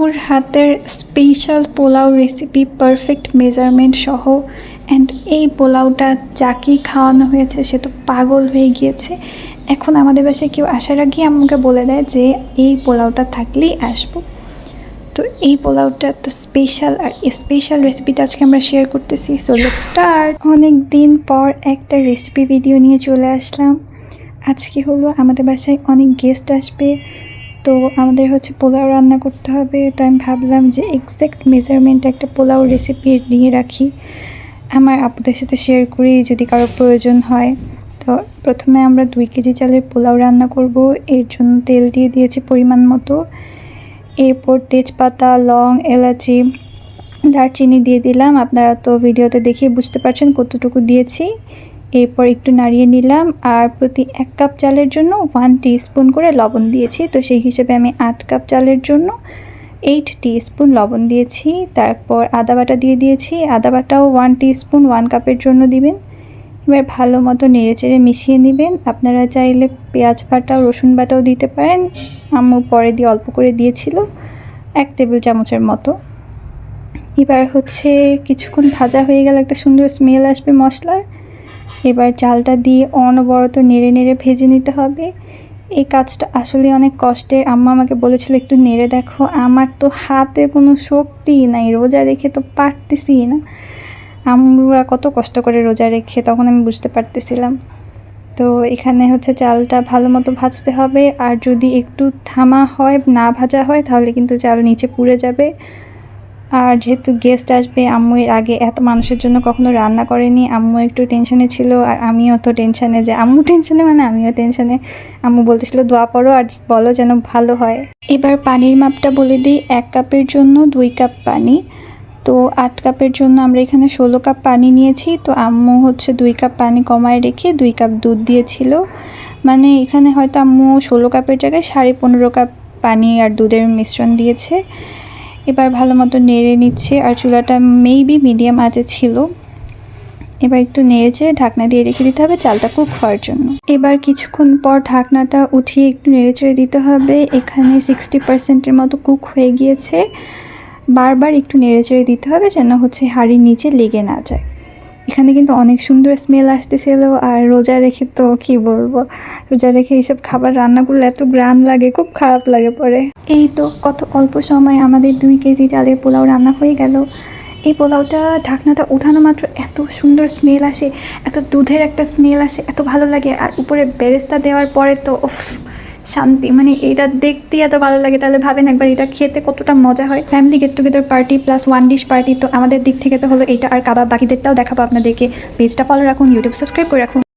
আম্মুর হাতের special pulao recipe perfect measurement সহ অ্যান্ড এই পোলাওটা যাকেই খাওয়ানো হয়েছে সে তো পাগল হয়ে গিয়েছে। এখন আমাদের বাসায় কেউ আসার আগে আম্মুকে বলে দেয় যে, এই পোলাওটা থাকলেই আসব। তো এই পোলাওটা তো স্পেশাল আর স্পেশাল রেসিপিটা আজকে আমরা শেয়ার করতেছি। সো লেট স্টার্ট অনেক দিন পর একটা রেসিপি ভিডিও নিয়ে চলে আসলাম। আজকে হলো আমাদের বাসায় অনেক গেস্ট আসবে। তো আমাদের হচ্ছে পোলাও রান্না করতে হবে। তো আমি ভাবলাম যে এক্স্যাক্ট মেজারমেন্ট একটা পোলাও রেসিপি নিয়ে রাখি। আমার আপুদের সাথে শেয়ার করি যদি কারও প্রয়োজন হয়। তো প্রথমে আমরা দুই কেজি চালের পোলাও রান্না করব। এর জন্য তেল দিয়ে দিয়েছি পরিমাণ মতো। এরপর তেজপাতা, লং, এলাচি, দারচিনি দিয়ে দিলাম। আপনারা তো ভিডিওতে দেখে বুঝতে পারছেন কতটুকু দিয়েছি। এরপর একটু নাড়িয়ে নিলাম আর প্রতি এক কাপ চালের জন্য ওয়ান স্পুন করে লবণ দিয়েছি। তো সেই হিসেবে আমি আট কাপ চালের জন্য এইট স্পুন লবণ দিয়েছি। তারপর আদা বাটা দিয়ে দিয়েছি। আদা বাটাও ওয়ান স্পুন ওয়ান কাপের জন্য দিবেন। এবার ভালো মতো নেড়েচেড়ে মিশিয়ে নেবেন। আপনারা চাইলে পেঁয়াজ বাটা রসুন বাটাও দিতে পারেন। আম্মু পরে দিয়ে অল্প করে দিয়েছিল এক টেবিল চামচের মতো। এবার হচ্ছে কিছুক্ষণ ভাজা হয়ে গেলে একটা সুন্দর স্মেল আসবে মশলার। এবার চালটা দিয়ে অনবরত নেড়ে নেড়ে ভেজে নিতে হবে। এই কাজটা আসলে অনেক কষ্টের। আম্মা আমাকে বলেছিল, একটু নেড়ে দেখো, আমার তো হাতে কোনো শক্তি নাই, রোজা রেখে তো পারতেছি না। আমরা কত কষ্ট করে রোজা রেখে, তখন আমি বুঝতে পারতেছিলাম। তো এখানে হচ্ছে চালটা ভালো মতো ভাজতে হবে, আর যদি একটু থামা হয়, না ভাজা হয়, তাহলে কিন্তু চাল নিচে পুড়ে যাবে। আর যেহেতু গেস্ট আসবে, আম্মু এর আগে এত মানুষের জন্য কখনো রান্না করেনি। আম্মু একটু টেনশনে ছিল আর আমিও তো টেনশনে যে, আম্মু টেনশনে মানে আমিও টেনশনে আম্মু বলতেছিল, দোয়া পড়ো আর বলো যেন ভালো হয়। এবার পানির মাপটা বলে দিই, এক কাপের জন্য দুই কাপ পানি। তো আট কাপের জন্য আমরা এখানে ষোলো কাপ পানি নিয়েছি। তো আম্মু হচ্ছে দুই কাপ পানি কমায় রেখে দুই কাপ দুধ দিয়েছিল। মানে এখানে হয়তো আম্মু ষোলো কাপের জায়গায় সাড়ে পনেরো কাপ পানি আর দুধের মিশ্রণ দিয়েছে। এবার ভালো মতো নেড়ে নিচ্ছে, আর চুলাটা মেবি মিডিয়াম আঁচে ছিল। এবার একটু নেড়েছে ঢাকনা দিয়ে রেখে দিতে হবে চালটা কুক হওয়ার জন্য। এবার কিছুক্ষণ পর ঢাকনাটা উঠিয়ে একটু নেড়েচেড়ে দিতে হবে। এখানে সিক্সটি পার্সেন্টের মতো কুক হয়ে গিয়েছে। বারবার একটু নেড়েচেড়ে দিতে হবে যেন হচ্ছে হাড়ির নিচে লেগে না যায়। এখানে কিন্তু অনেক সুন্দর স্মেল আসতেছিল আর রোজা রেখে তো কি বলব? রোজা রেখে এইসব খাবার রান্না করলে এত গ্রাম লাগে, খুব খারাপ লাগে পরে। এই তো কত অল্প সময় আমাদের দুই কেজি চালের পোলাও রান্না হয়ে গেল। এই পোলাওটা ঢাকনাটা উঠানো মাত্র এত সুন্দর স্মেল আসে, এত দুধের একটা স্মেল আসে, এত ভালো লাগে। আর উপরে বেরেস্তা দেওয়ার পরে তো শান্তি। মানে এটা দেখতে এত ভালো লাগে, তাহলে ভাবেন একবার এটা খেতে কতটা মজা হয়। Family get together party plus one dish party তো আমাদের দিক থেকে তো হলো এটা আর কাবাব, বাকিদেরটাও দেখাবো আপনাদেরকে। পেজটা ফলো রাখুন ইউটিউব সাবস্ক্রাইব করে রাখুন।